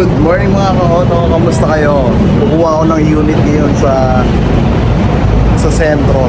Good morning mga ka-auto, kamusta kayo? Kukuha ako ng unit ngayon sa sa sentro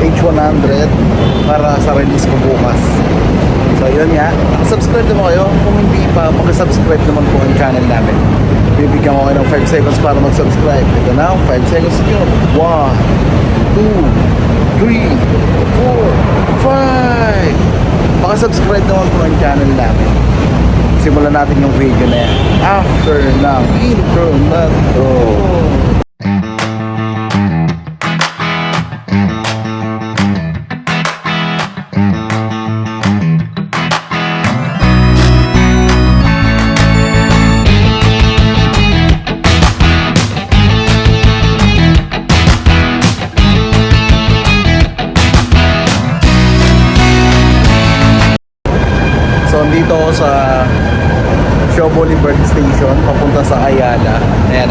H100 para sa release ko bukas. So yun nga, subscribe naman kayo. Kung hindi pa, mag-subscribe naman po ang channel namin. Bibigyan ko kayo ng 5 seconds para mag-subscribe. Ito na, 5 seconds nyo. 1, 2, 3, 4, 5. Baka-subscribe naman po ang channel namin simulan natin yung video na yan after ng intro na to.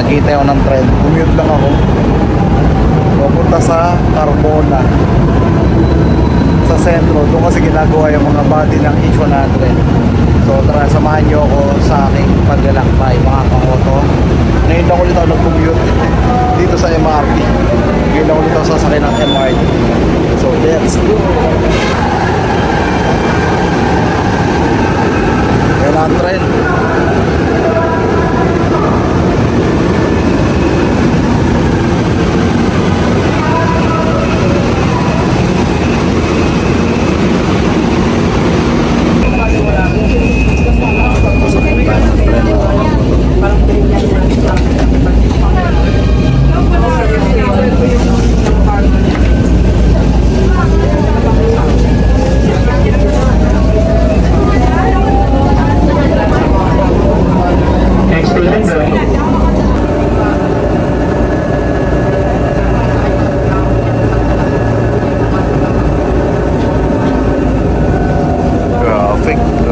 Ayan, nakita ako ng trend. Commute lang ako. Papunta sa Carmona. Sa sentro. Doon kasi ginagawa yung mga body ng H100. So, tara, samahan nyo ako sa aking paglalakbay, mga ka-auto. Ngayon lang ulit ako nag-commute dito sa MRT. Ngayon lang ulit ako sasakay ng MRT. So, let's go! Yan ang trend.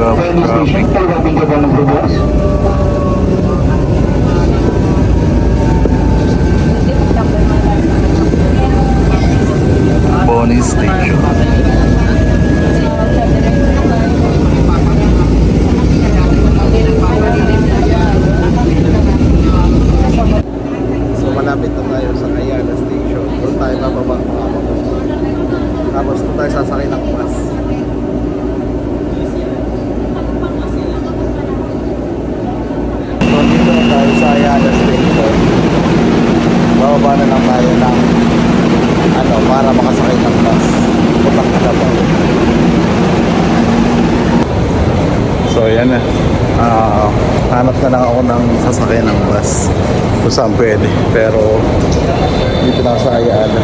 Traffic. station, talabing ka ba ng Brugos? Bonnie. So malapit tayo sa Ayala Station. Doon tayo bababa. Tapos doon tayo sasakay ng bus. So dito na tayo sa Ayala Station. Bababa na lang tayo ng ano, para makasakay ng bus. Putang Kalabaw. So yan na. Ah, hanap na lang ako ng sasakyan ng bus kung saan pwede. Pero dito na sa Ayala.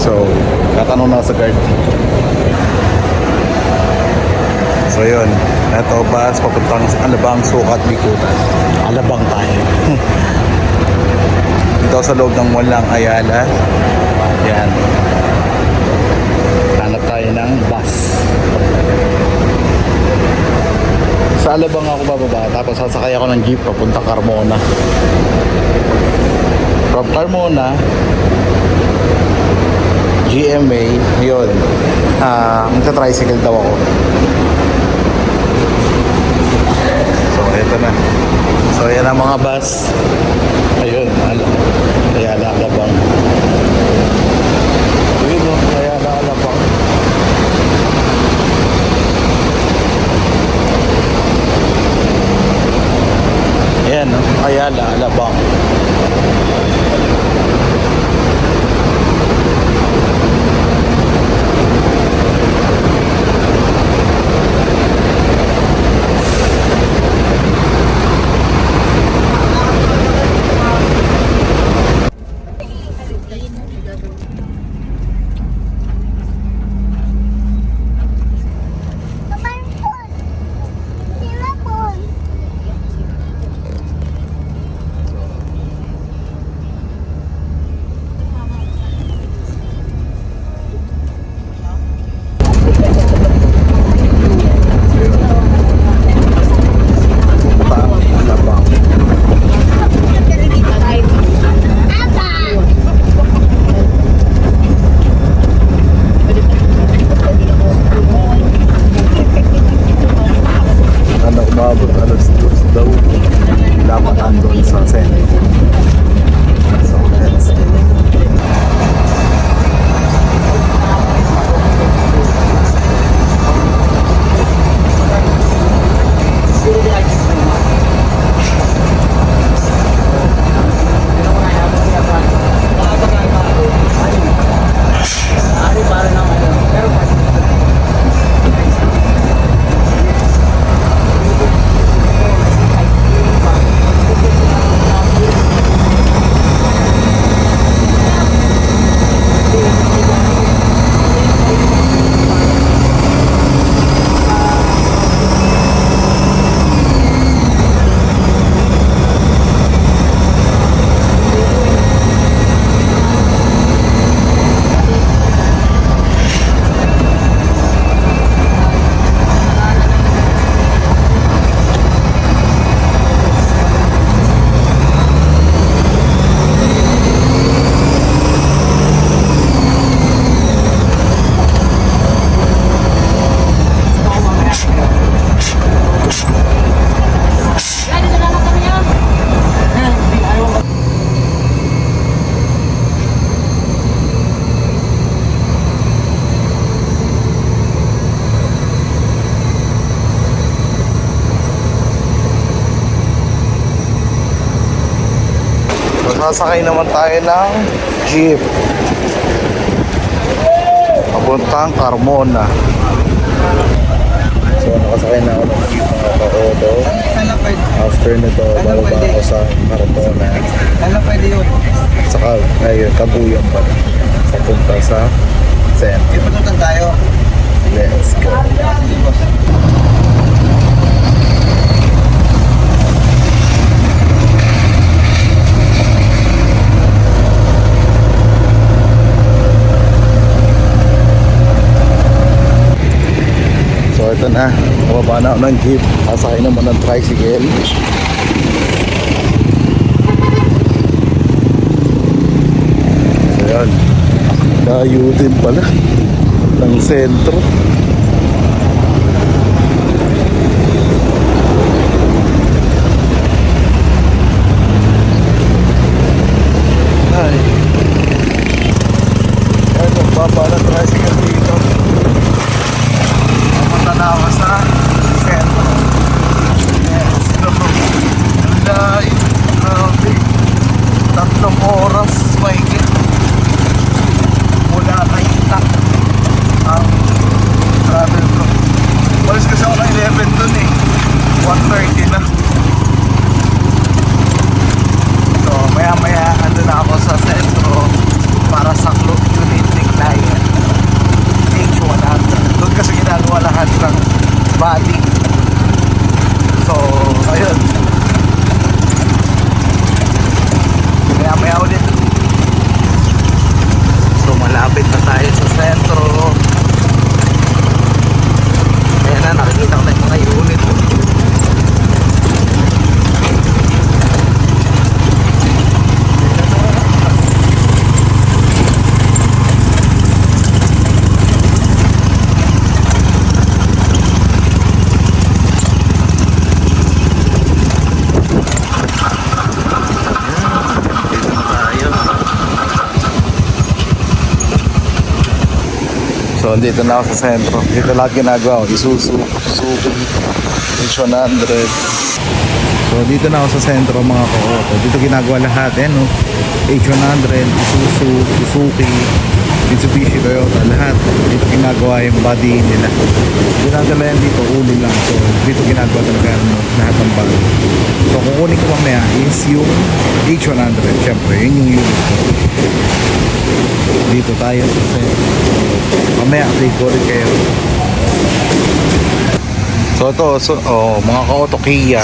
So, tatanong na sa guard. So yun, eto bus papuntang Alabang Sukat Bikutan. Alabang tayo. Dito sa loob ng mall ng Ayala. Yan. Hanap tayo ng bus. Sa Alabang ako bababa, tapos sasakay ako ng jeep papunta Carmona. From Carmona, GMA, yun. Ah, magta-tricycle daw ako. Ito na. So, yan ang mga bus. Ayun, alam. Ayala Alabang. Sasakay naman tayo ng jeep. Papuntang Carmona. So, nakasakay na ako ng jeep mga pwede, After nito, bababa ako sa Carmona. yun. Saka, ayun, Kabuyan pa. Papunta sa Sen. May patutan tayo. Let's go. So ito na, bababa na ako ng jeep. Sasakay naman ng tricycle. So yan, layo din pala ng sentro. Ay. Ay, nagbaba ng tricycle dito. Pumunta na ako sa sentro. Yes, no. Ang layo. Grabe. Tatlong oras mahigit. Mula kay Itak. Ang travel ko. Walis kasi ako ng 11 dun eh. 1.30 na. So, maya maya ando na ako sa sentro para sa club unit ni client. H100. Doon kasi ginagawa lahat ng body. So, ayun. Maya maya ulit. So, malapit na tayo sa sentro. Ayan na, nakikita ko na yung mga unit. Dito na tayo. So, dito na ako sa sentro. Dito lahat ginagawa ko. Isuzu, Suzuki, H100. So, dito na ako sa sentro mga ko-auto. Dito ginagawa lahat. Eh, no? H100, Isuzu, Suzuki, Mitsubishi, Toyota, lahat. Dito ginagawa yung body nila. Ginagawa yan dito, uli lang. So, dito ginagawa talaga lahat ng body. So, kukunin ko mamaya is yung H100. Siyempre, yun yung unit ko. Dito tayo sa sentro. Mamaya, update ko ulit kayo. So, ito, so, oh, mga ka-auto Kia.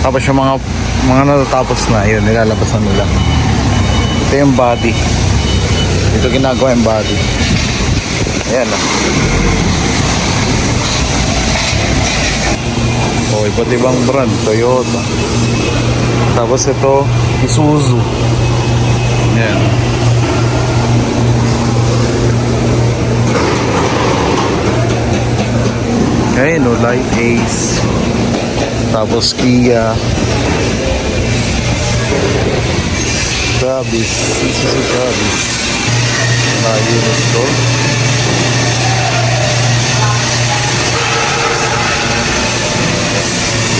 Tapos yung mga mga natatapos na, yun, nilalabas na nila. Ito yung body. Ito ginagawa yung body. Ayan ah. Oh, iba't ibang brand. Toyota. Tapos ito, Isuzu. Ayan. Ayan o, Light Ace. Tapos Kia. Travis. Isuzu Travis. Unit ko.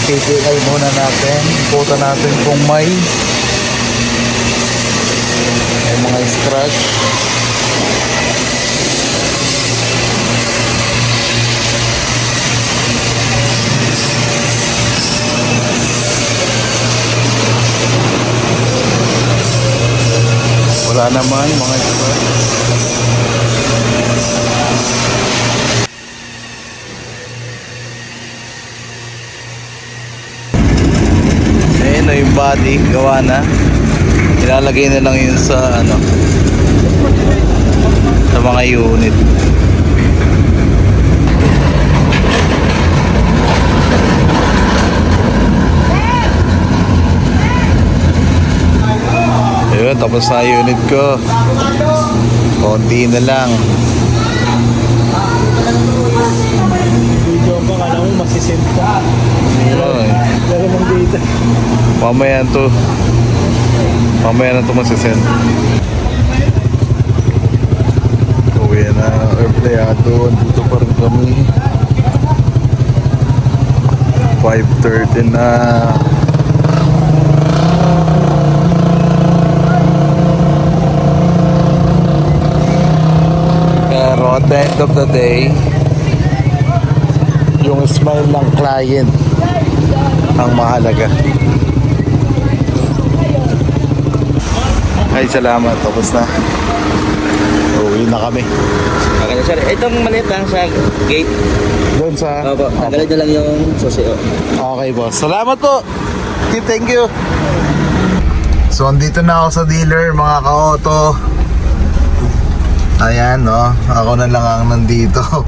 KPI muna natin. Ikuta natin kung may may mga scratch. Naman mga scratch. Ayun na yung body, gawa na. Ilalagay na lang yun sa ano sa mga unit. Ayun, tapos na unit ko. Konti na lang. Video ko, kala mo masisend ka. Laro mong data. Mamaya to. Mamaya na to masisend. Uwi na empleyado. Dito pa rin kami. 5.30 na. At the end of the day, yung smile ng client ang mahalaga. Ay, salamat. Tapos na. Uwi na kami. Okay, sir. Itong maliit lang sa gate. Doon sa... Opo, tanggalin nyo lang yung susi. oh. Okay, boss. Salamat po. Thank you. So, andito na ako sa dealer, mga ka-auto. Ayan, no. Ako na lang ang nandito.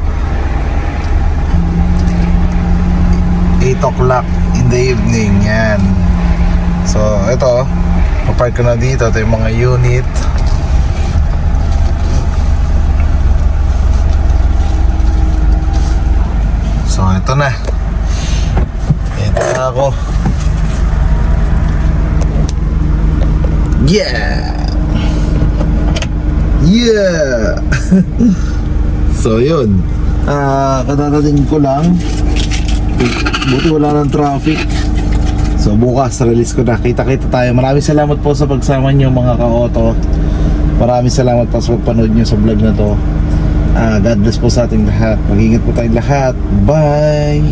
8 o'clock in the evening. Yan. So, ito. Papark ko na dito. Ito yung mga unit. So, ito na. Ito na ako. Yeah! Yeah! so, yun. Ah, katatating ko lang. Buti wala ng traffic. So, bukas, release ko na. Kita-kita tayo. Maraming salamat po sa pagsama niyo mga ka-auto. Maraming salamat po sa pagpanood niyo sa vlog na to. Ah, God bless po sa ating lahat. Mag-ingat po tayong lahat. Bye!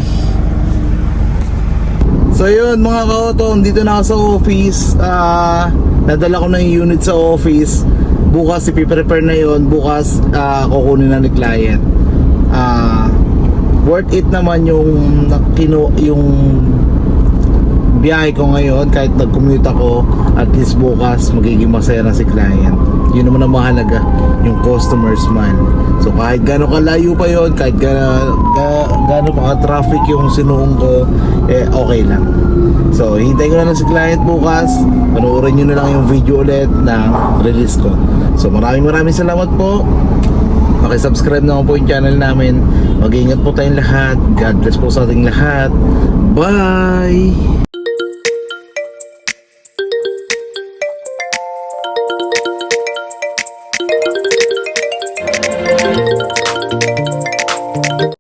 So yun mga ka-auto, dito na ako sa office. Ah, nadala ko na yung unit sa office. Bukas ipiprepare na yon. Bukas ah, kukunin na ni client. Ah, worth it naman yung nakino yung biyahe ko ngayon kahit nag-commute ako at least bukas magiging masaya na si client yun naman ang mahalaga yung customer smile so kahit gano'n kalayo pa yon kahit gano'n ga, pa ka-traffic yung sinuong ko eh okay lang so hintay ko na lang si client bukas panoorin nyo na lang yung video ulit na release ko so maraming maraming salamat po Pakisubscribe na po yung channel namin. Mag-iingat po tayong lahat. God bless po sa ating lahat. Bye!